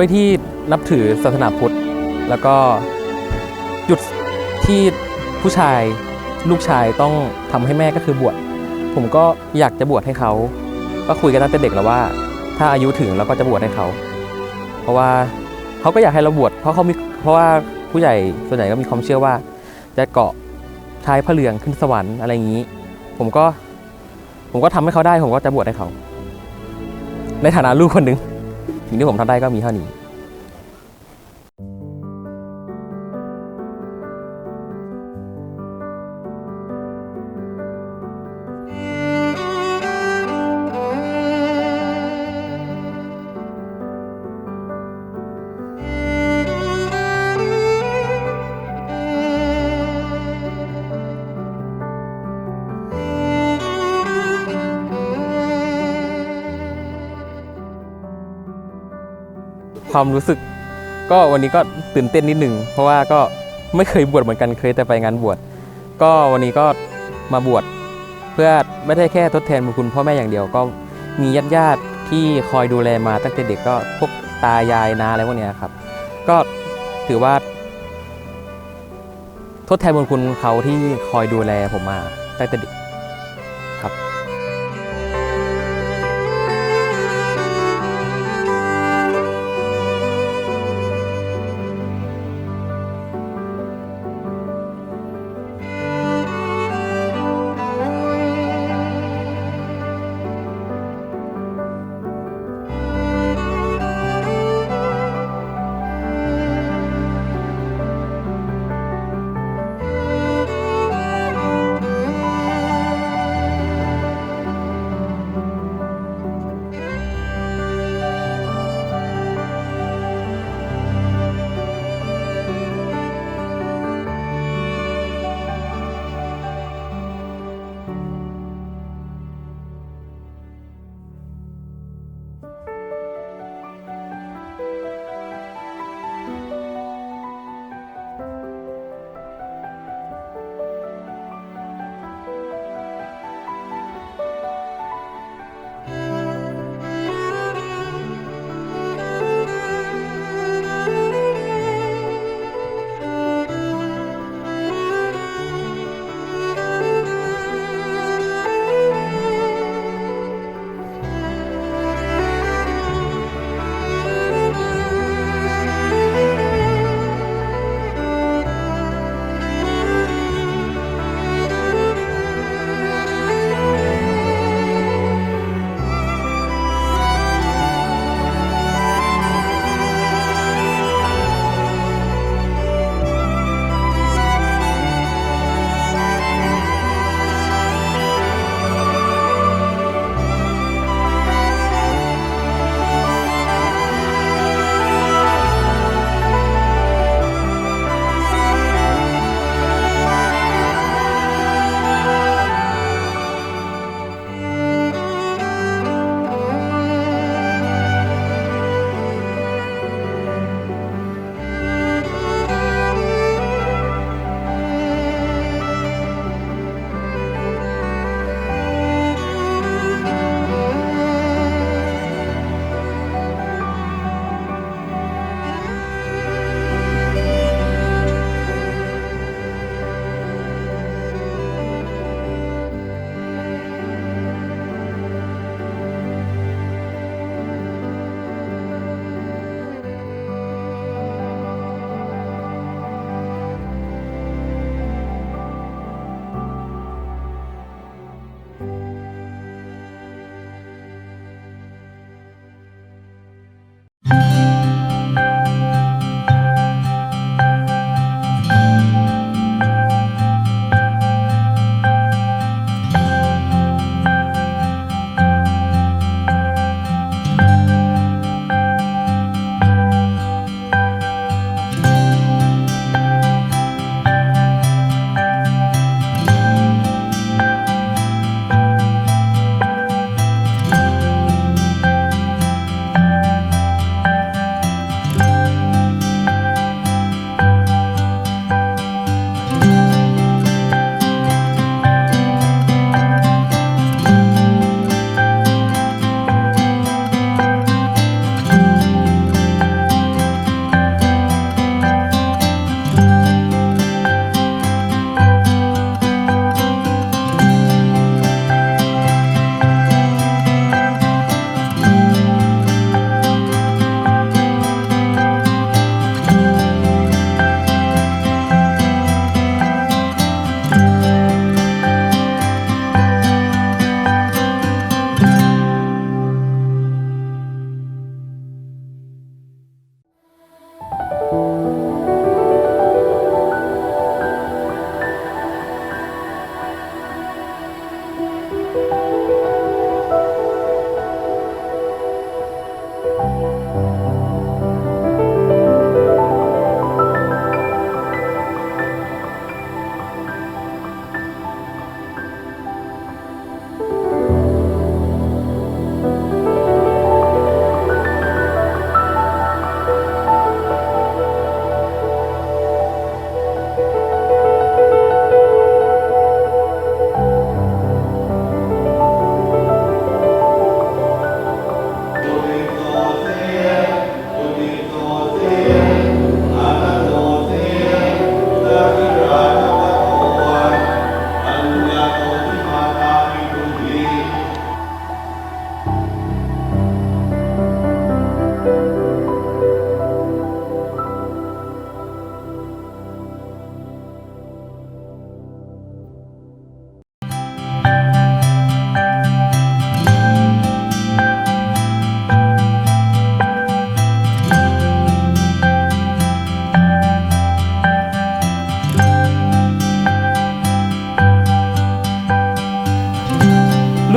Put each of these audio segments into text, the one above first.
ด้วยที่นับถือศาสนาพุทธ แล้วก็จุดที่ผู้ชายลูกชายต้องทำให้แม่ก็คือบวชผมก็อยากจะบวชให้เขา ก็คุยกันตั้งแต่เด็กแล้วว่า ถ้าอายุถึงเราก็จะบวชให้เขา เพราะว่าเขาก็อยากให้เราบวชเพราะเขามีเพราะว่าผู้ใหญ่ส่วนใหญ่ก็มีความเชื่อว่า จะเกาะชายพระเหลืองขึ้นสวรรค์อะไรอย่างนี้ ผมก็ผมก็ทำให้เขาได้ผมก็จะบวชให้เขา ในฐานะลูกคนหนึ่ง สิ่งที่ผมทำได้ก็มีเท่านี้ ความรู้สึก ก็วันนี้ก็ตื่นเต้นนิดหนึ่งเพราะว่าก็ไม่เคยบวชเหมือนกันเคยแต่ไปงานบวชก็วันนี้ก็มาบวชเพื่อไม่ได้แค่ทดแทนบุญคุณพ่อแม่อย่างเดียวก็มีญาติญาติที่คอยดูแลมาตั้งแต่เด็กก็พวกตายายนาอะไรพวกเนี้ยครับ ก็ถือว่า ทดแทนบุญคุณเขาที่คอยดูแลผมมาตั้งแต่เด็ก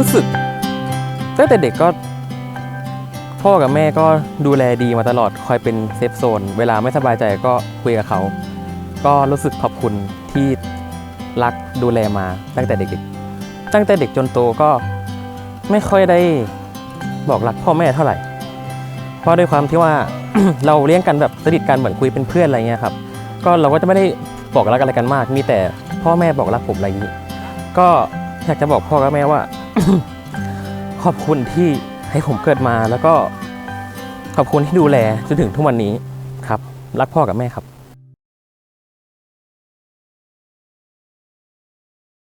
รู้สึกตั้งแต่เด็กก็ พ่อกับแม่ก็ดูแลดีมาตลอดคอยเป็นเซฟโซน เวลาไม่สบายใจก็คุยกับเขา ก็รู้สึกขอบคุณที่รักดูแลมาตั้งแต่เด็กๆ ตั้งแต่เด็กจนโตก็ไม่ค่อยได้บอกรักพ่อแม่เท่าไหร่ เพราะด้วยความที่ว่า เราเลี้ยงกันแบบสนิทกันเหมือนคุยเป็นเพื่อนอะไรเงี้ยครับ ก็เราก็จะไม่ได้บอกรักอะไรกันมาก มีแต่พ่อแม่บอกรักผมอะไรอย่างนี้ ก็อยากจะบอกพ่อกับแม่ว่า ขอบคุณที่ให้ผมเกิดมาแล้วก็ขอบคุณที่ดูแลจนถึงทุกวันนี้ครับ รักพ่อกับแม่ครับ